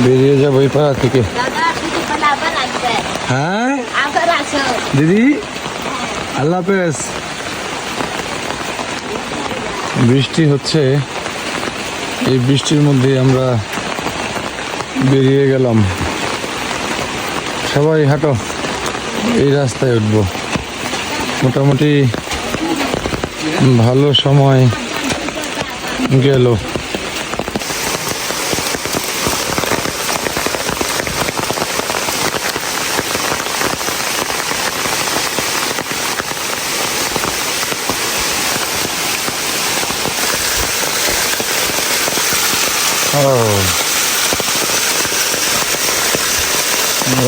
বেরিয়ে যাব এই পাড়া থেকে। হ্যাঁ? দিদি? আল্লাহ হাফেজ। বৃষ্টি হচ্ছে। এই বৃষ্টির মধ্যে আমরা বেরিয়ে গেলাম। সবাই হাঁটো। এই রাস্তায় উঠবো। মোটামুটি ভালো সময় গেল।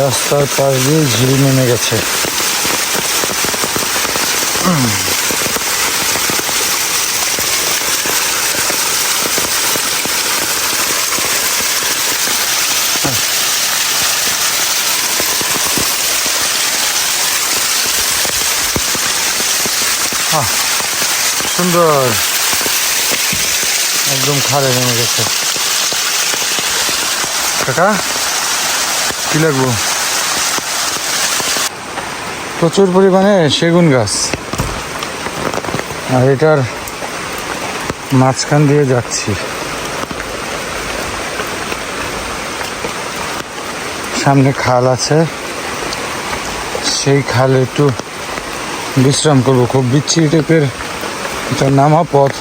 রাস্তার পাশ দিয়ে ঝিল নেমে গেছে। সুন্দর। একদম খারে নেমে গেছে। কাকা কি লাগবো? প্রচুর পরিমাণে সেগুন গাছ। আর এটার মাঝখান দিয়ে যাচ্ছি। সামনে খাল আছে। সেই খালে একটু বিশ্রাম করব। খুব বিচ্ছিরি টাইপের এটা নামা পথ।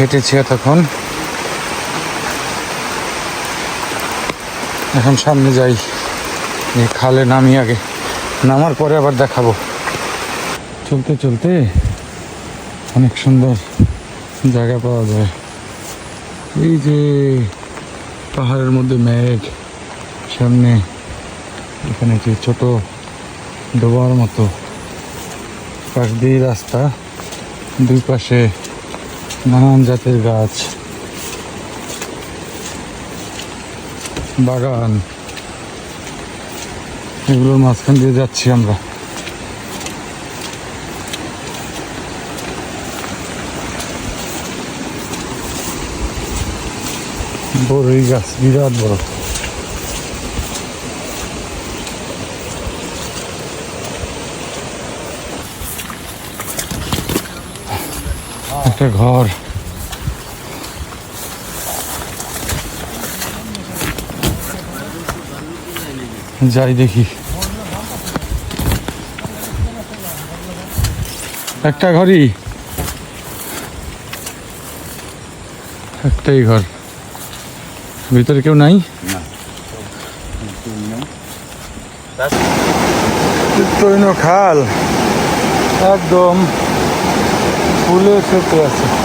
হেঁটেছি এতক্ষণ। এখন সামনে যাই। খালে নামি আগে। নামার পরে আবার দেখাবো। চলতে চলতে অনেক সুন্দর জায়গা পাওয়া যায়। এই যে পাহাড়ের মধ্যে মেঘ, সামনে এখানে যে ছোট ডোবার মতো পাশ দিয়ে রাস্তা, দুই পাশে নানান জাতের গাছ। বাগান। এগুলোর মাঝখান দিয়ে যাচ্ছি আমরা। বড়ই গাছ বিরাট বড়। একটা ঘর। যাই দেখি। একটা ঘরই একটাই ঘর। ভিতরে কেউ নাই? খাল। একদম ফুলে ফেপে আছে।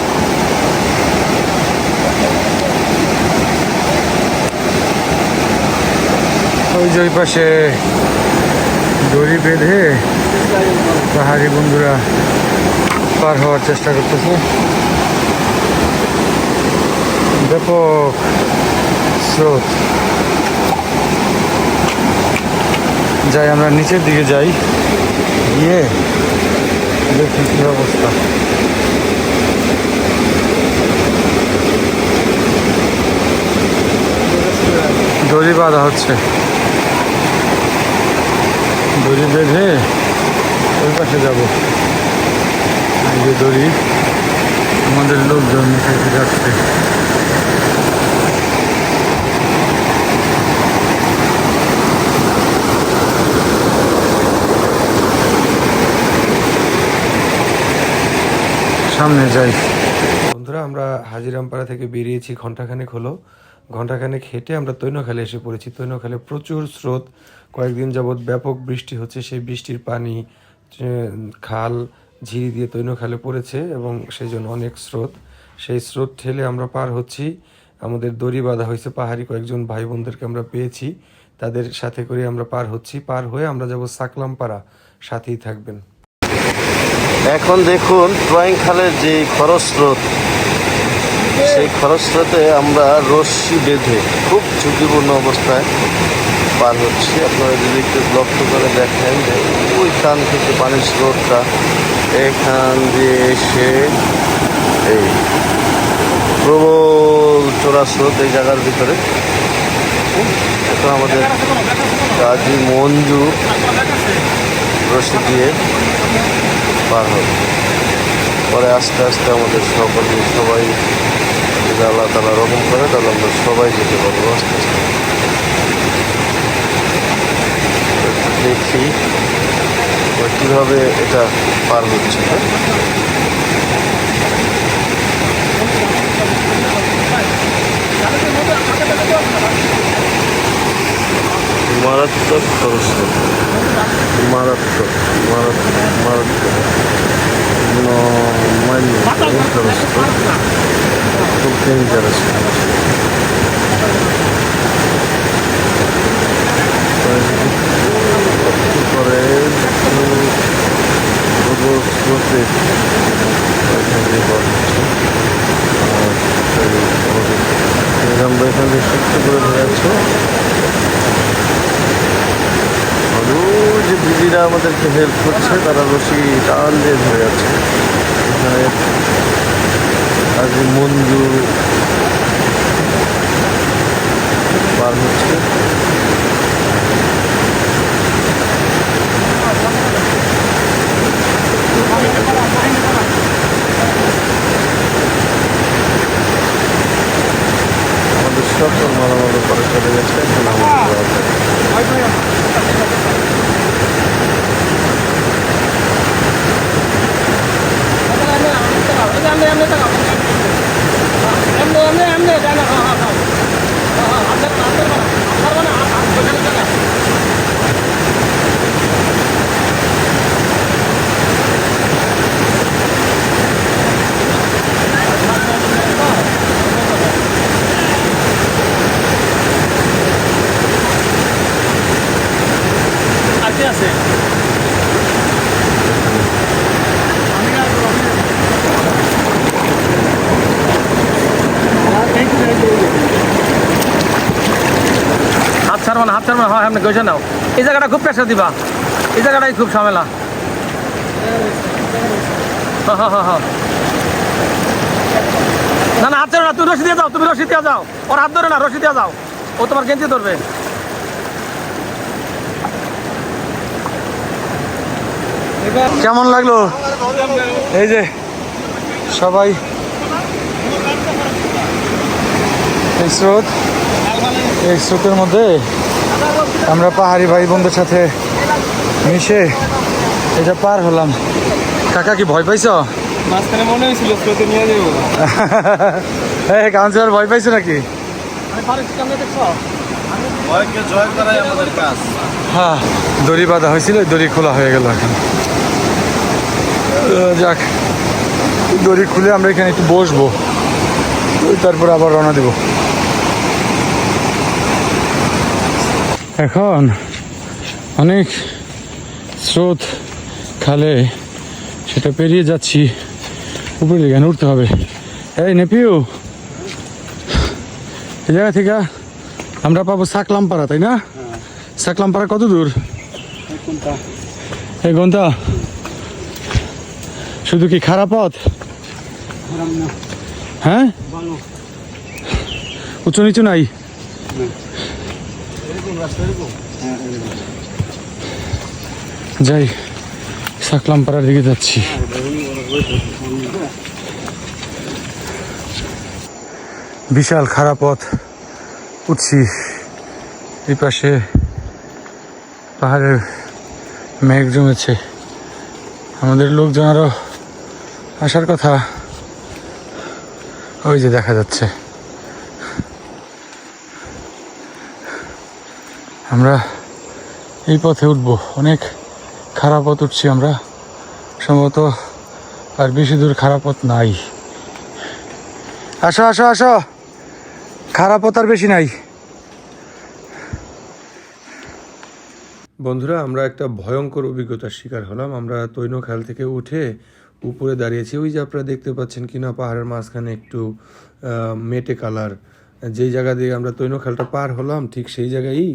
ওই যে ওই পাশে দড়ি বেঁধে পাহাড়ি বন্ধুরা পার হওয়ার চেষ্টা করতেছে। ব্যাপক স্রোত। যাই, আমরা নিচের দিকে যাই। গিয়ে দেখি কি অবস্থা। দড়ি বাঁধা হচ্ছে। দড়ি বেঁধে ওই পাশে যাব। এই যে দড়ি। আমাদের লোকজন এসে যাচ্ছে। সামনে যাই। বন্ধুরা, আমরা হাজিরামপাড়া থেকে বেরিয়েছি ঘন্টাখানেক হলো। ঘন্টাখানেক হেঁটে আমরা তৈনখালে এসে পড়েছি। তৈনখালে প্রচুর স্রোত কয়েকদিন যাবৎ ব্যাপক বৃষ্টি হচ্ছে। সেই বৃষ্টির পানি খাল, ঝিরি দিয়ে তৈন খালে পড়েছে এবং সেই জন্য অনেক স্রোত। সেই স্রোত ঠেলে আমরা পার হচ্ছি। আমাদের দড়ি বাঁধা হয়েছে, পাহাড়ি কয়েকজন ভাই বোনদেরকে আমরা পেয়েছি। তাদের সাথে করে আমরা পার হচ্ছি। পার হয়ে আমরা যাব সাকলামপাড়া সাথেই থাকবেন। এখন দেখুন, ড্রয়িং খালের যে খরস্রোত, সেই খরস্রোতে আমরা রশ্মি বেঁধে খুব ঝুঁকিপূর্ণ অবস্থায় পার হচ্ছি। আপনারা যদি একটু লক্ষ্য করে দেখেন যে ওইখান থেকে পানির স্রোতটা এখান দিয়ে এসে এই প্রবল চোরা স্রোত এই জায়গার ভিতরে। এখন আমাদের কাজী মঞ্জু রশি দিয়ে পার হবে পরে আস্তে আস্তে আমাদের সকলে সবাই যদি আল্লাহ তালা রকম করে, তাহলে আমরা সবাই যেতে পারব। আস্তে আস্তে একটু দেখি কীভাবে এটা পার হচ্ছে। মারাত্মক খরচ। মারাত্মক মারাত্মক মারাত্মক। খরচ। খুব পরে একটু স্রোতে এখানে বল হচ্ছে আর এই আমাদের আমরা এখানে সুস্থ করে ধরে আছো আর ওই যে আমাদেরকে হেল্প করছে, তারা রশি টান দিয়ে ধরে যাচ্ছে। এখানে আজ মঞ্জু হচ্ছে। আমাদের সকল মালামাল করে চলে গেছে, এখন হাত ছাড়বো না হাত ছাড়বো না হয়, আপনি গেছে নাও। এই জায়গাটা খুব প্রেশার দিবা। এই জায়গাটাই খুব ঝামেলা। না না হাত না, তুমি রশি দিয়ে যাও, তুমি রশি দিয়ে যাও। ওর হাত ধরে না, রশি দিয়ে যাও। ও তোমার গেঞ্জি ধরবে। কেমন লাগল? এই যে, সবাই। এই স্রোত, এই স্রোতের মধ্যে আমরা পাহাড়ি ভাই বোনদের সাথে মিশে এটা পার হলাম। কাকা কি ভয় পাইছ? মাঝখানে মনে হয়েছিল স্রোতে নিয়ে যাব। হ্যাঁ কাউন্সিলর ভয় পাইছো নাকি? ভয়কে জয় করাই আমাদের কাজ। হ্যাঁ দড়ি বাঁধা হয়েছিল ওই দড়ি খোলা হয়ে গেল এখন। যাক দড়ি খুলে আমরা এখানে একটু বসবো। তারপর আবার রওনা দেব। এখন অনেক স্রোত খালে সেটা পেরিয়ে যাচ্ছি। উপরে এখানে উঠতে হবে। এই নেপিউ এই জায়গা থেকে আমরা পাবো সাকলামপাড়া তাই না? সাকলামপাড়া কত দূর? এই ঘণ্টা। শুধু কি খারাপ পথ? হ্যাঁ? উঁচু নিচু নাই? যাই সাকলাম পাড়ার দিকে যাচ্ছি। বিশাল খারাপ পথ উঠছি এই পাশে পাহাড়ের মেঘ জমেছে। আমাদের লোকজন আরও আসার কথা। ওই যে দেখা যাচ্ছে। আমরা এই পথে উঠবো। অনেক খারাপ পথ উঠছি আমরা। সম্ভবত আর বেশি দূর খারাপ পথ নাই। আসো আসো আসো। খারাপ পথ আর বেশি নাই। বন্ধুরা, আমরা একটা ভয়ঙ্কর অভিজ্ঞতার শিকার হলাম। আমরা তৈনখাল থেকে উঠে উপরে দাঁড়িয়েছি। ওই যে আপনারা দেখতে পাচ্ছেন কিনা, পাহাড়ের মাঝখানে একটু মেটে কালার। যেই জায়গা দিয়ে আমরা তৈনখালটা পার হলাম, ঠিক সেই জায়গায়ই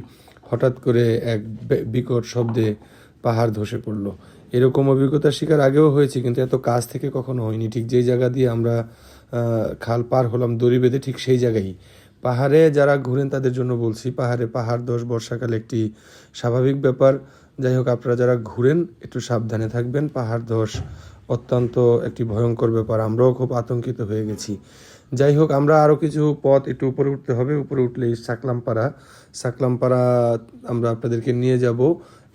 হঠাৎ করে এক বিকট শব্দে পাহাড় ধসে পড়ল। এরকম অভিজ্ঞতার শিকার আগেও হয়েছে, কিন্তু এত কাছ থেকে কখনো হয়নি। ঠিক যেই জায়গা দিয়ে আমরা খাল পার হলাম, দড়ি বেঁধে ঠিক সেই জায়গায় পাহাড়ে যারা ঘুরেন তাদের জন্য বলছি, পাহাড়ে পাহাড় দোষ বর্ষাকালে একটি স্বাভাবিক ব্যাপার। যাই হোক, আপনারা যারা ঘুরেন, একটু সাবধানে থাকবেন। পাহাড় ধস অত্যন্ত একটি ভয়ঙ্কর ব্যাপার। আমরাও খুব আতঙ্কিত হয়ে গেছি। যাই হোক, আমরা আরও কিছু পথ একটু উপরে উঠতে হবে। উপরে উঠলেই সাকলামপাড়া সাকলামপাড়া আমরা আপনাদেরকে নিয়ে যাব।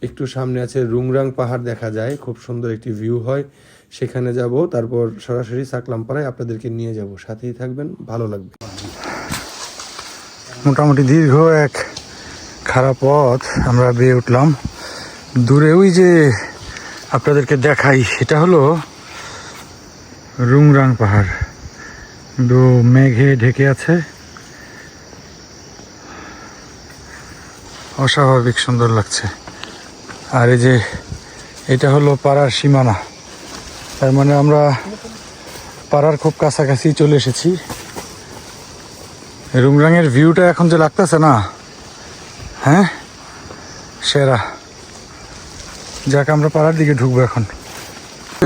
একটু সামনে আছে রুংরাং পাহাড় দেখা যায়। খুব সুন্দর একটি ভিউ হয়। সেখানে যাব, তারপর সরাসরি সাকলামপাড়ায় আপনাদেরকে নিয়ে যাব। সাথেই থাকবেন, ভালো লাগবে। মোটামুটি দীর্ঘ এক খারাপ পথ আমরা বেয়ে উঠলাম। দূরে ওই যে আপনাদেরকে দেখাই, সেটা হলো রুংরাং পাহাড়। কিন্তু মেঘে ঢেকে আছে। অস্বাভাবিক সুন্দর লাগছে। আর এই যে, এটা হলো পাড়ার সীমানা। তার মানে আমরা পাড়ার খুব কাছাকাছি চলে এসেছি। রুমরাঙের ভিউটা এখন যে লাগতেছে না হ্যাঁ? সেরা। যাক আমরা পাড়ার দিকে ঢুকবো এখন।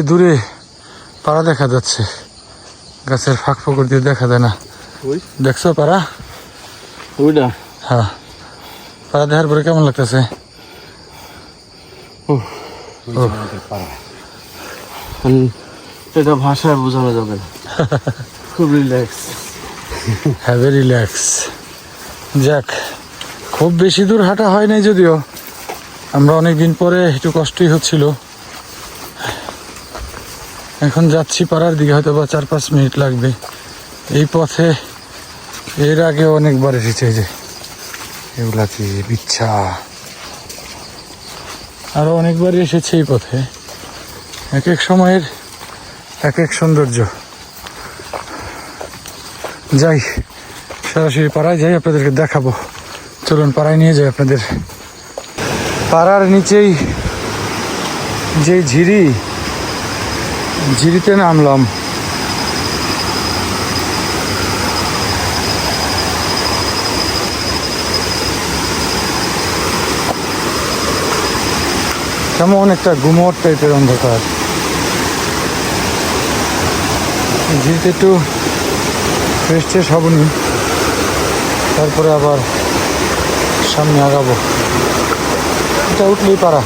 দূরে পাড়া দেখা যাচ্ছে। গাছের ফাঁক ফকর দিয়ে দেখা যায় না। ওই? দেখছ পাড়া? ওইটা? হ্যাঁ। পাড়া দেখার পরে কেমন লাগতেছে? এটা ভাষায় বোঝানো যাবে না। খুব রিল্যাক্স হ্যাভ রিল্যাক্স যাক খুব বেশি দূর হাঁটা হয় নাই যদিও। আমরা অনেক দিন পরে একটু কষ্টই হচ্ছিল। এখন যাচ্ছি পাড়ার দিকে হয়তো বা চার পাঁচ মিনিট লাগবে। এই পথে এর আগে অনেকবার এসেছে যে এগুলা কি বিচ্ছা। আরও অনেকবারই এসেছে এই পথে। এক এক সময়ের এক এক সৌন্দর্য। যাই, সরাসরি পাড়ায় যাই, আপনাদেরকে দেখাবো। চলুন, পাড়ায় নিয়ে যাই আপনাদের। পাড়ার নিচেই যে ঝিরি, ঝিরিতে নামলাম। কেমন একটা গুমট টাইপের অন্ধকার। ঝিরিতে একটু ফ্রেশ ট্রেশ হবনি, তারপরে আবার সামনে আগাবো। এটা উঠলেই পারা।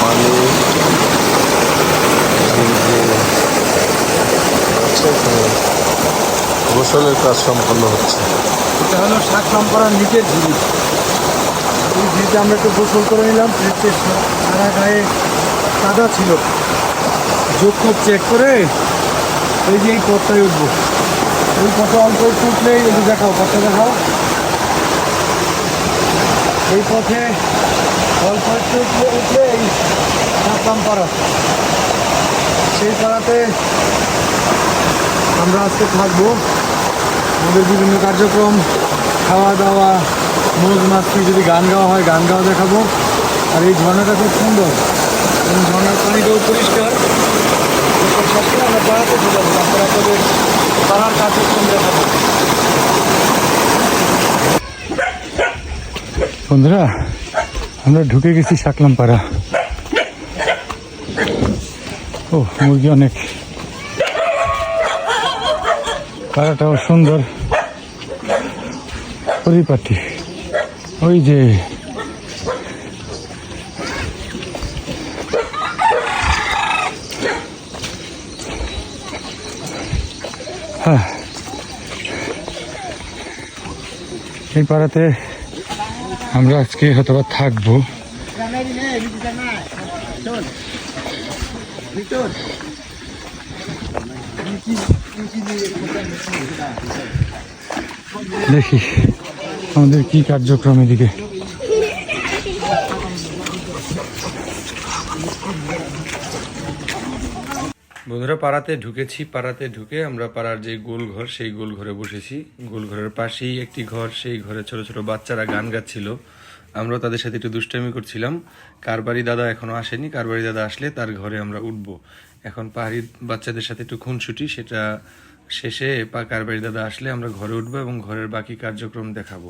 পানি। গোসলের কাজ সম্পন্ন হচ্ছে। এটা হলো শাক পাড়ার নিচের ঝিরি। এই ঝিরিতে আমরা একটু গোসল করে নিলাম ফ্রেশ ট্রেশ সারা গায়ে কাদা ছিল। যোগ চেক করে এই যে এই পথটায় উঠবো। ওই পথে অল্প একটু উঠলেই একটু দেখাও পথটা দেখাও। এই পথে অল্প একটু উঠলে এই পাড়া। সেই পাড়াতে আমরা আজকে থাকব। আমাদের বিভিন্ন কার্যক্রম খাওয়া দাওয়া মোজ মাছটি যদি গান গাওয়া হয়, গান গাওয়া দেখাবো। আর এই ঝর্ণাটা খুব সুন্দর। এবং ঝর্ণার পানিটাও পরিষ্কার। করে আমরা পাড়াতে যাব তারপর আপনাদের পাড়ার কার্যক্রম দেখাবো। বন্ধুরা, আমরা ঢুকে গেছি শাকলাম পাড়া ও, মুরগি অনেক। পাড়াটাও সুন্দর। পরিপাটি। ওই যে। হ্যাঁ। এই পাড়াতে আমরা আজকে হয়তো বা থাকব। দেখি আমাদের কি কার্যক্রম এদিকে। বন্ধুরা পাড়াতে ঢুকেছি পাড়াতে ঢুকে আমরা পাড়ার যে গোল ঘর সেই গোল ঘরে বসেছি। গোল ঘরের পাশেই একটি ঘর সেই ঘরে ছোট ছোট বাচ্চারা গান গাচ্ছিল। আমরা তাদের সাথে একটু দুষ্টামি করছিলাম। কারবারি দাদা এখনও আসেনি। কারবারি দাদা আসলে তার ঘরে আমরা উঠব। এখন পাহাড়ি বাচ্চাদের সাথে একটু খুনসুটি সেটা শেষে পা কারবারি দাদা আসলে আমরা ঘরে উঠবো এবং ঘরের বাকি কার্যক্রম দেখাবো।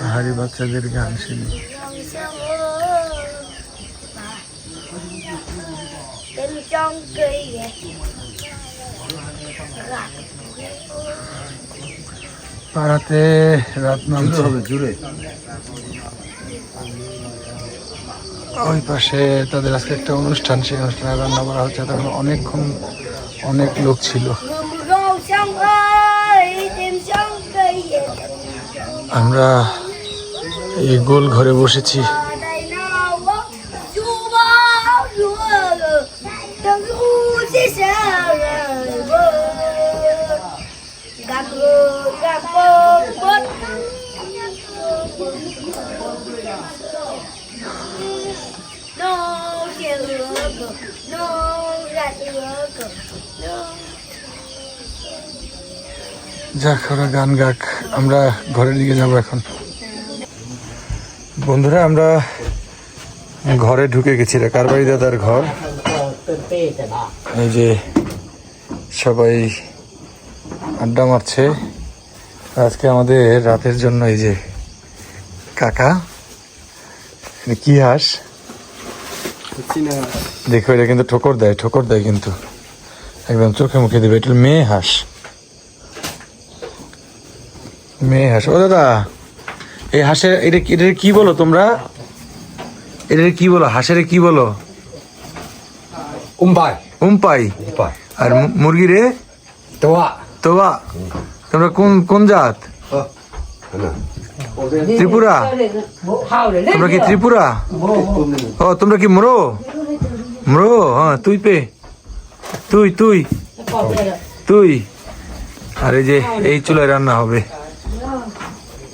পাহাড়ি বাচ্চাদের গান শুনি। Trong cây পাড়াতে রাত নামছে। হবে জুড়ে ওই পাশে তাদের আজকে একটা অনুষ্ঠান সেই অনুষ্ঠানে রান্না করা হচ্ছে তখন অনেকক্ষণ অনেক লোক ছিল। আমরা এই গোল ঘরে বসেছি। যাক ওরা গান গাক। আমরা ঘরের দিকে যাব এখন। বন্ধুরা আমরা ঘরে ঢুকে গেছি রে। কারবারি দাদার ঘর? এই যে সবাই আড্ডা মারছে। আজকে আমাদের রাতের জন্য এই যে কাকা কি হাঁস? দেখো এটা কিন্তু ঠোকর দেয় ঠোকর দেয় কিন্তু। একদম চোখে মুখে দেবে এটা মেয়ে হাঁস। মেয়ে হাঁস। ও দাদা এই হাঁসের এটা কি- এটা কি বলো তোমরা? এটা কি বলো? হাঁসের কি বলো. উম্পাই। Umbai. আর মুরগি রে? Tua. তোবা তোমরা কোন কোন জাত? ত্রিপুরা? তোমরা কি ত্রিপুরা? ও তোমরা কি মরো? মরো? হ্যাঁ তুই পে। তুই তুই। তুই। আর এই যে এই চুলায় রান্না হবে।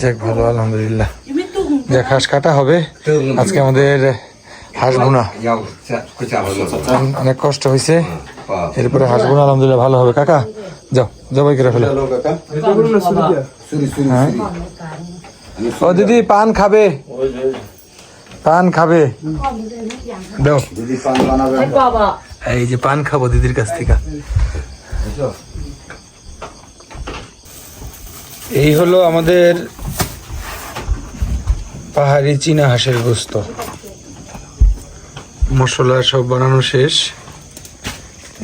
যাক ভালো আলহামদুলিল্লাহ। যাক হাঁস কাটা হবে। আজকে আমাদের হাঁস rồi. অনেক কষ্ট হয়েছে এরপরে হাঁস বোনা আলহামদুলিল্লাহ ভালো হবে। কাকা যাও জবাই করে ফেলো। হ্যাঁ। ও দিদি পান খাবে। পান খাবে। দাও? এই যে পান খাব দিদির কাছ থেকে। এই হলো আমাদের পাহাড়ি চীনা হাঁসের গোস্ত। মশলা সব বানানো শেষ।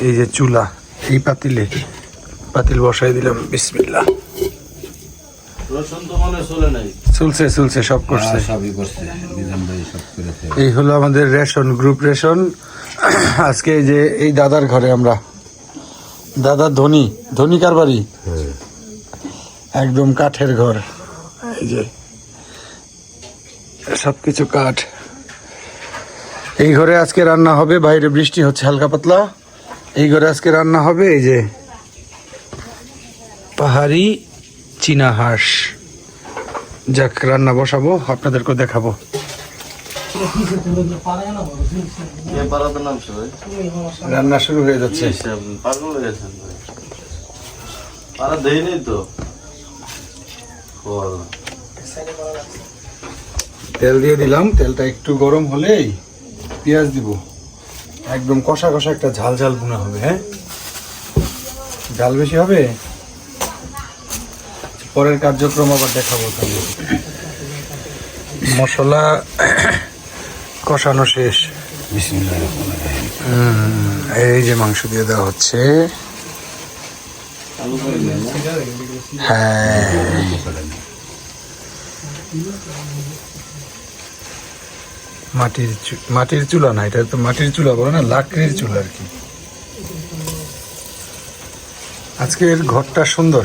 এই যে চুলা এই পাতিলে পাতিল বসাই দিলাম বিসমিল্লা চলছে চলছে সব সব করেছে এই হলো আমাদের রেশন গ্রুপ রেশন। আজকে এই যে এই দাদার ঘরে আমরা। দাদা ধনী ধনী কার বাড়ি? একদম কাঠের ঘর। এই যে, সবকিছু কাঠ। এই ঘরে আজকে রান্না হবে, বাইরে বৃষ্টি হচ্ছে হালকা পাতলা। এই ঘরে আজকে রান্না হবে, এই যে পাহাড়ি চীনা হাঁস। যাক, রান্না বসাবো, আপনাদেরকে দেখাবো। রান্না শুরু হয়ে যাচ্ছে। তো। তেল দিয়ে দিলাম তেলটা একটু গরম হলেই পেঁয়াজ দিব। একদম কষা কষা একটা ঝাল ঝাল বোনা হবে হ্যাঁ? ঝাল বেশি হবে? পরের কার্যক্রম আবার দেখাবো তাহলে। মশলা কষানো শেষ। এই যে মাংস দিয়ে দেওয়া হচ্ছে। হ্যাঁ। মাটির মাটির চুলা না এটা তো মাটির চুলা বলে না লাকড়ির চুলা আর কি। আজকের ঘরটা সুন্দর।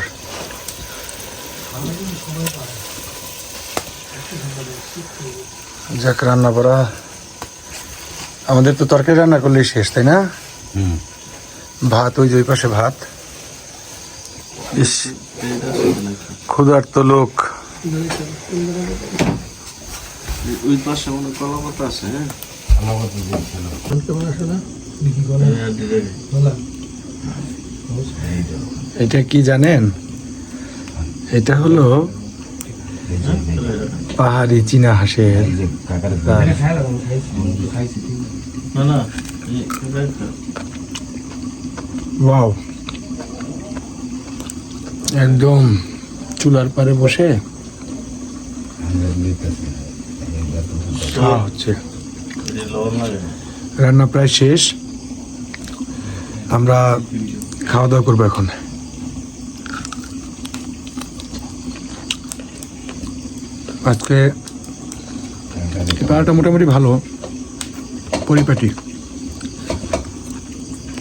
যাক রান্না করা আমাদের তো তরকারি রান্না করলেই শেষ তাই না? ভাত ওই যে ওই পাশে ভাত। ইস ক্ষুধার্ত লোক। ওই পাশে মনে কলা পাতা আছে হ্যাঁ? এটা কি জানেন? এটা হলো পাহাড়ি চীনা হাঁসের। ওয়াও। একদম চুলার পারে বসে। খাওয়া হচ্ছে। রান্না প্রায় শেষ। আমরা খাওয়া দাওয়া করব এখন। আজকে পাড়াটা মোটামুটি ভালো পরিপাটি।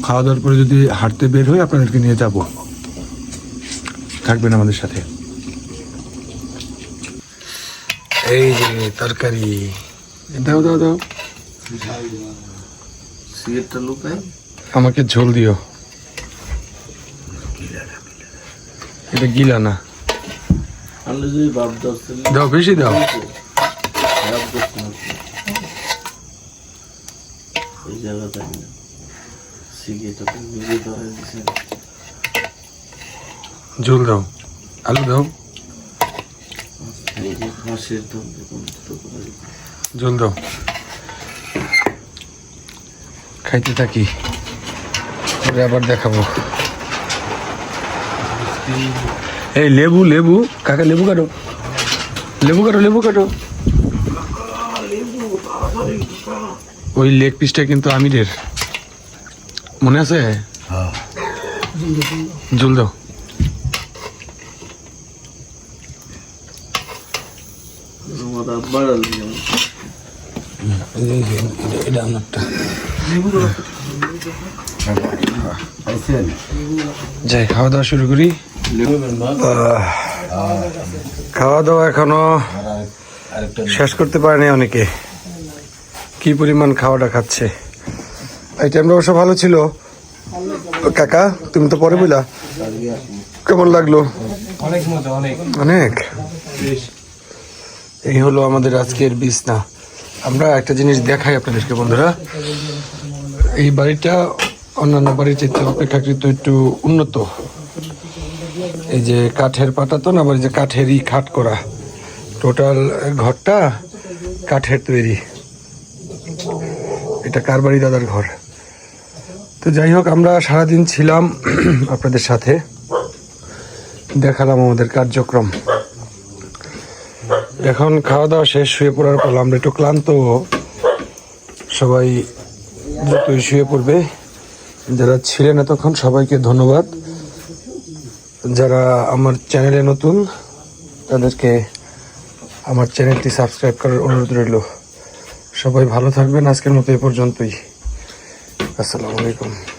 খাওয়া দাওয়ার পরে যদি হাঁটতে বের হই আপনাদেরকে নিয়ে যাব। থাকবেন আমাদের সাথে। এই যে তরকারি। দাও দাও দাও। আমাকে ঝোল দিও। এটা গিলা না। দাও বেশি দাও। ওই জায়গাটা ঝোল দাও আলু দাও। ঝোল দাও। খাইতে থাকি পরে আবার দেখাবো। এই লেবু লেবু কাকা লেবু কাটো। লেবু কাটো লেবু কাটো। ওই লেগ পিসটা কিন্তু আমিরের। মনে আছে? ঝোল দাও তোমার আব্বার এটা আমারটা যাই খাওয়া দাওয়া শুরু করি। খাওয়া দাওয়া এখনও শেষ করতে পারেনি অনেকে। কি পরিমাণ খাওয়াটা খাচ্ছে? এই টাইমটা অবশ্য ভালো ছিল। কাকা তুমি তো পরে বুঝলা কেমন লাগল? অনেক অনেক। অনেক? এই হলো আমাদের আজকের বিছনা। আমরা একটা জিনিস দেখাই আপনাদেরকে, বন্ধুরা। এই বাড়িটা অন্যান্য বাড়ির চেয়ে অপেক্ষাকৃত একটু উন্নত। এই যে কাঠের পাটা তো না আবার যে কাঠেরই খাট করা। টোটাল ঘরটা কাঠের তৈরি। এটা কার বাড়ি, দাদার ঘর? তো যাই হোক, আমরা সারাদিন ছিলাম আপনাদের সাথে। দেখালাম আমাদের কার্যক্রম। এখন খাওয়া দাওয়া শেষ, শুয়ে পড়ার পর আমরা একটু ক্লান্ত। সবাই দ্রুতই শুয়ে পড়বে। যারা ছিলেন এতক্ষণ, সবাইকে ধন্যবাদ। যারা আমার চ্যানেলে নতুন, তাদেরকে আমার চ্যানেলটি সাবস্ক্রাইব করার অনুরোধ রইল। সবাই ভালো থাকবেন। আজকের মতো এ পর্যন্তই। আসসালামু আলাইকুম।